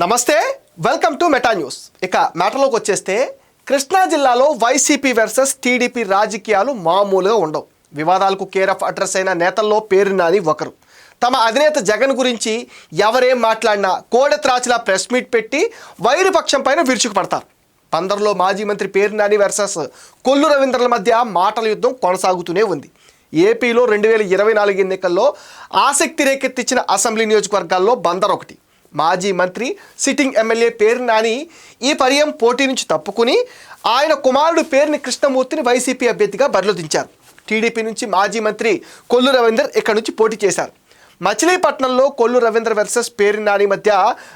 నమస్తే welcome to meta news ఇక మ్యాటర్లోకి వచ్చేస్తే కృష్ణా జిల్లాలో వైసీపీ వర్సెస్ టీడీపీ రాజకీయాలు మామూలుగా ఉండవు. వివాదాలకు కేర్ ఆఫ్ అడ్రస్ అయిన నేతల్లో పేరు నాని ఒకరు. తమ అధినేత జగన్ గురించి ఎవరేం మాట్లాడినా కోడెత్రాచిలా ప్రెస్ మీట్ పెట్టి వైరుపక్షం పైన విరుచుకుపడతారు. పందర్లో మాజీ మంత్రి పేరునాని వర్సెస్ కొల్లు రవీంద్రల మధ్య మాటల యుద్ధం కొనసాగుతూనే ఉంది. ఏపీలో రెండు వేల ఇరవై నాలుగు ఎన్నికల్లో ఆసక్తి రేకెత్తించిన అసెంబ్లీ నియోజకవర్గాల్లో బందర్ ఒకటి. మాజీ మంత్రి సిట్టింగ్ ఎమ్మెల్యే పేరు నాని ఈ పర్యం పోటీ నుంచి తప్పుకుని ఆయన కుమారుడు పేరుని కృష్ణమూర్తిని వైసీపీ అభ్యర్థిగా బరిలో దించారు టీడీపీ నుంచి మాజీ మంత్రి కొల్లు రవీందర్ ఇక్కడ నుంచి పోటీ చేశారు. మచిలీపట్నంలో కొల్లు రవీంద్ర వర్సెస్ పేరు నాని మధ్య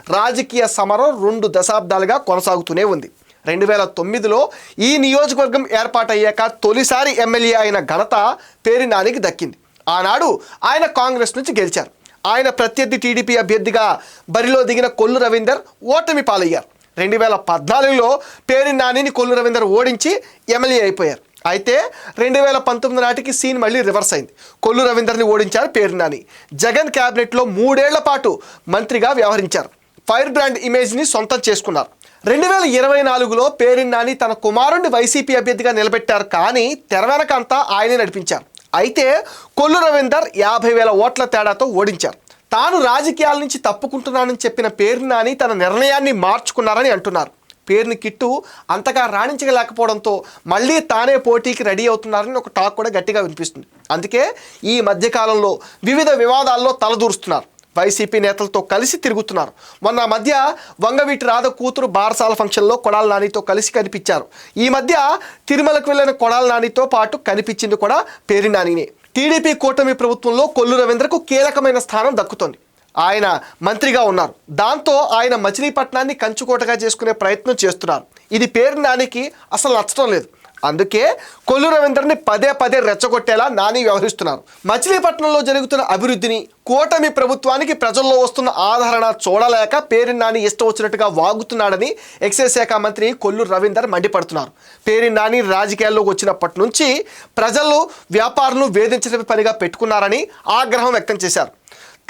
రాజకీయ సమరం రెండు దశాబ్దాలుగా కొనసాగుతూనే ఉంది. రెండు వేల తొమ్మిదిలో ఈ నియోజకవర్గం ఏర్పాటయ్యాక తొలిసారి ఎమ్మెల్యే అయిన ఘనత పేరు నానికి దక్కింది. ఆనాడు ఆయన కాంగ్రెస్ నుంచి గెలిచారు. ఆయన ప్రత్యర్థి టీడీపీ అభ్యర్థిగా బరిలో దిగిన కొల్లు రవీందర్ ఓటమి పాలయ్యారు. రెండు వేల పద్నాలుగులో పేరు నానిని కొల్లు రవీందర్ ఓడించి ఎమ్మెల్యే అయిపోయారు. అయితే రెండు వేల పంతొమ్మిది నాటికి సీన్ మళ్ళీ రివర్స్ అయింది. కొల్లు రవీందర్ని ఓడించారు పేరు నాని. జగన్ క్యాబినెట్లో మూడేళ్ళ పాటు మంత్రిగా వ్యవహరించారు. ఫైర్ బ్రాండ్ ఇమేజ్ని సొంతం చేసుకున్నారు. రెండు వేల ఇరవై నాలుగులో పేరిన్ నాని తన కుమారుణ్ణి వైసీపీ అభ్యర్థిగా నిలబెట్టారు కానీ తెరవెనకంతా ఆయనే నడిపించారు. అయితే కొల్లు రవీందర్ యాభై వేల ఓట్ల తేడాతో ఓడించారు. తాను రాజకీయాల నుంచి తప్పుకుంటున్నానని చెప్పిన పేరు నాని తన నిర్ణయాన్ని మార్చుకున్నారని అంటున్నారు. పేరుని కిట్టు అంతగా రాణించలేకపోవడంతో మళ్ళీ తానే పోటీకి రెడీ అవుతున్నారని ఒక టాక్ కూడా గట్టిగా వినిపిస్తుంది. అందుకే ఈ మధ్యకాలంలో వివిధ వివాదాల్లో తలదూరుస్తున్నారు. వైసీపీ నేతలతో కలిసి తిరుగుతున్నారు. మొన్న మధ్య వంగవీటి రాధ కూతురు బారసాల ఫంక్షన్లో కొడాల నానితో కలిసి కనిపించారు. ఈ మధ్య తిరుమలకు వెళ్ళిన కొడాల నానితో పాటు కనిపించింది కూడా పేరు నానినే. టీడీపీ కూటమి ప్రభుత్వంలో కొల్లు రవీంద్రకు కీలకమైన స్థానం దక్కుతోంది. ఆయన మంత్రిగా ఉన్నారు. దాంతో ఆయన మచిలీపట్నాన్ని కంచుకోటగా చేసుకునే ప్రయత్నం చేస్తున్నారు. ఇది పేరు నానికి అసలు నచ్చడం లేదు. అందుకే కొల్లు రవీందర్ని పదే పదే రెచ్చగొట్టేలా నాని వ్యవహరిస్తున్నారు. మచిలీపట్నంలో జరుగుతున్న అభివృద్ధిని కూటమి ప్రభుత్వానికి ప్రజల్లో వస్తున్న ఆదరణ చూడలేక పేరు నాని ఇష్టం వచ్చినట్టుగా వాగుతున్నాడని ఎక్సైజ్ శాఖ మంత్రి కొల్లు రవీందర్ మండిపడుతున్నారు. పేరు నాని రాజకీయాల్లోకి వచ్చినప్పటి నుంచి ప్రజలు వ్యాపారులను వేధించడమే పనిగా పెట్టుకున్నారని ఆగ్రహం వ్యక్తం చేశారు.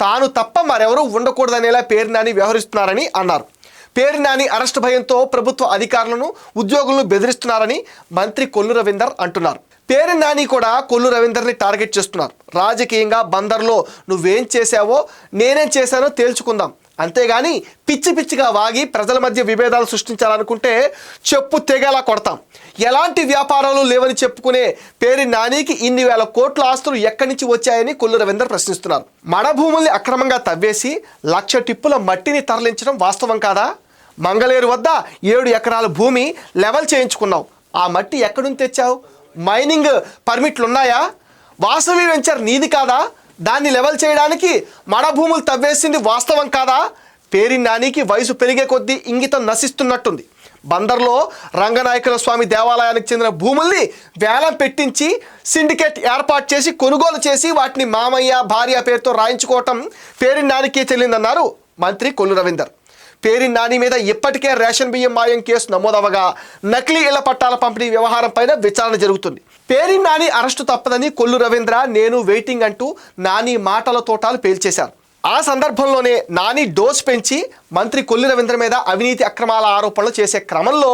తాను తప్ప మరెవరూ ఉండకూడదనేలా పేరు నాని వ్యవహరిస్తున్నారని అన్నారు. పేరు నాని అరెస్ట్ భయంతో ప్రభుత్వ అధికారులను ఉద్యోగులను బెదిరిస్తున్నారని మంత్రి కొల్లు రవీందర్ అంటున్నారు. పేరు నాని కూడా కొల్లు రవీందర్ని టార్గెట్ చేస్తున్నారు. రాజకీయంగా బందర్లో నువ్వేం చేశావో నేనేం చేశానో తేల్చుకుందాం. అంతేగాని పిచ్చి పిచ్చిగా వాగి ప్రజల మధ్య విభేదాలు సృష్టించాలనుకుంటే చెప్పు తెగేలా కొడతాం. ఎలాంటి వ్యాపారాలు లేవని చెప్పుకునే పేరు నానికి ఇన్ని వేల కోట్ల ఆస్తులు ఎక్కడి నుంచి వచ్చాయని కొల్లు రవీందర్ ప్రశ్నిస్తున్నారు. మడభూముల్ని అక్రమంగా తవ్వేసి లక్ష టిప్పుల మట్టిని తరలించడం వాస్తవం కాదా? మంగళేరు వద్ద ఏడు ఎకరాల భూమి లెవెల్ చేయించుకున్నావు. ఆ మట్టి ఎక్కడుంది తెచ్చావు? మైనింగ్ పర్మిట్లు ఉన్నాయా వాసవి వెంచర్ నీది కాదా? దాన్ని లెవెల్ చేయడానికి మడ భూములు తవ్వేసింది వాస్తవం కాదా? పేరి నానికి వయసు పెరిగే కొద్దీ ఇంగితం నశిస్తున్నట్టుంది. బందర్లో రంగనాయకుల స్వామి దేవాలయానికి చెందిన భూముల్ని వేలం పెట్టించి సిండికేట్ ఏర్పాటు చేసి కొనుగోలు చేసి వాటిని మామయ్య భార్య పేరుతో రాయించుకోవటం పేరి నానికే చెల్లిందన్నారు మంత్రి కొల్లు రవీందర్. పేరి నాని మీద ఇప్పటికే రేషన్ బియ్యం మాయం కేసు నమోదవగా నకిలీ ఇళ్ళ పట్టాల పంపిణీ వ్యవహారంపైన విచారణ జరుగుతుంది. పేరి నాని అరెస్టు తప్పదని కొల్లు రవీంద్ర నేను వెయిటింగ్ అంటూ నాని మాటల తోటాలు పేల్చేశారు. ఆ సందర్భంలోనే నాని డోస్ పెంచి మంత్రి కొల్లు రవీంద్ర మీద అవినీతి అక్రమాల ఆరోపణలు చేసే క్రమంలో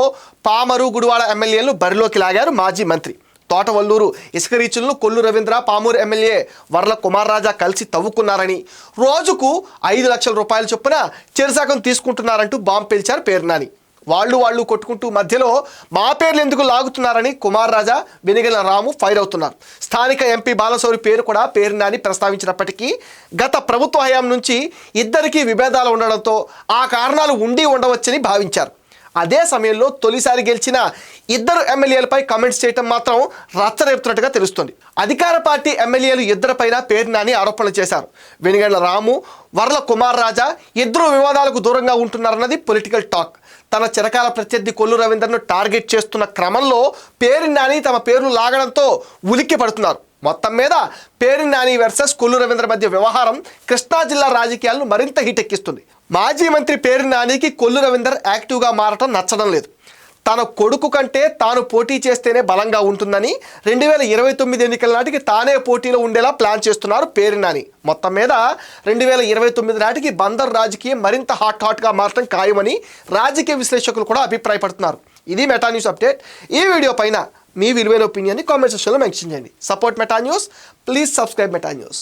పామరు గుడివాడ ఎమ్మెల్యేలు బరిలోకి లాగారు మాజీ మంత్రి. తోటవల్లూరు ఇసుక రీచులను కొల్లు రవీంద్ర పామూరు ఎమ్మెల్యే వర్ల కుమార్ రాజా కలిసి తవ్వుకున్నారని. రోజుకు ఐదు లక్షల రూపాయల చొప్పున చెరుసాకం తీసుకుంటున్నారంటూ బాంబు పేల్చారు పేర్నాని. వాళ్ళు వాళ్ళు కొట్టుకుంటూ మధ్యలో మా పేర్లు ఎందుకు లాగుతున్నారని కుమార్ రాజా వెనిగల రాము ఫైర్ అవుతున్నారు. స్థానిక ఎంపీ బాలశౌరి పేరు కూడా పేరునాని ప్రస్తావించినప్పటికీ గత ప్రభుత్వ హయాం నుంచి ఇద్దరికీ విభేదాలు ఉండడంతో ఆ కారణాలు ఉండి ఉండవచ్చని భావించారు. అదే సమయంలో తొలిసారి గెలిచిన ఇద్దరు ఎమ్మెల్యేలపై కామెంట్స్ చేయటం మాత్రం రచ్చరేపుతున్నట్టుగా తెలుస్తుంది. అధికార పార్టీ ఎమ్మెల్యేలు ఇద్దరిపైన పేరు నాని ఆరోపణలు చేశారు. వెనుగండ్ల రాము వరల కుమార్ రాజా ఇద్దరు వివాదాలకు దూరంగా ఉంటున్నారన్నది పొలిటికల్ టాక్. తన చిరకాల ప్రత్యర్థి కొల్లు రవీందర్ను టార్గెట్ చేస్తున్న క్రమంలో పేరు నాని తమ పేరును లాగడంతో ఉలిక్కి పడుతున్నారు మొత్తం మీద పేరు నాని వర్సెస్ కొల్లు రవీంద్ర మధ్య వ్యవహారం కృష్ణా జిల్లా రాజకీయాలను మరింత హీటెక్కిస్తుంది మాజీ మంత్రి పేరు నానికి కొల్లు రవీందర్ యాక్టివ్గా మారటం నచ్చడం లేదు. తన కొడుకు కంటే తాను పోటీ చేస్తేనే బలంగా ఉంటుందని రెండు వేల ఇరవై తొమ్మిది ఎన్నికల నాటికి తానే పోటీలో ఉండేలా ప్లాన్ చేస్తున్నారు పేరు నాని మొత్తం మీద రెండు వేల ఇరవై తొమ్మిది నాటికి బందర్ రాజకీయం మరింత హాట్ హాట్గా మారటం ఖాయమని రాజకీయ విశ్లేషకులు కూడా అభిప్రాయపడుతున్నారు. ఇది మెటా న్యూస్ అప్డేట్ ఈ వీడియో పైన మీ విలువైన ఒపీనియన్ని కామెంట్ సెక్షన్లో మెన్షన్ చేయండి. Support Meta news please subscribe Meta news